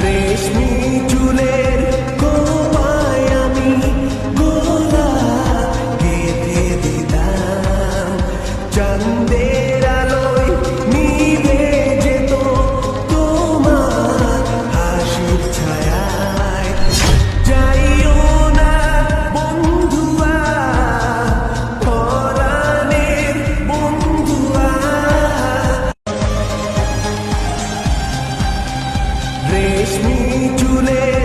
This me to রেশমি চুলের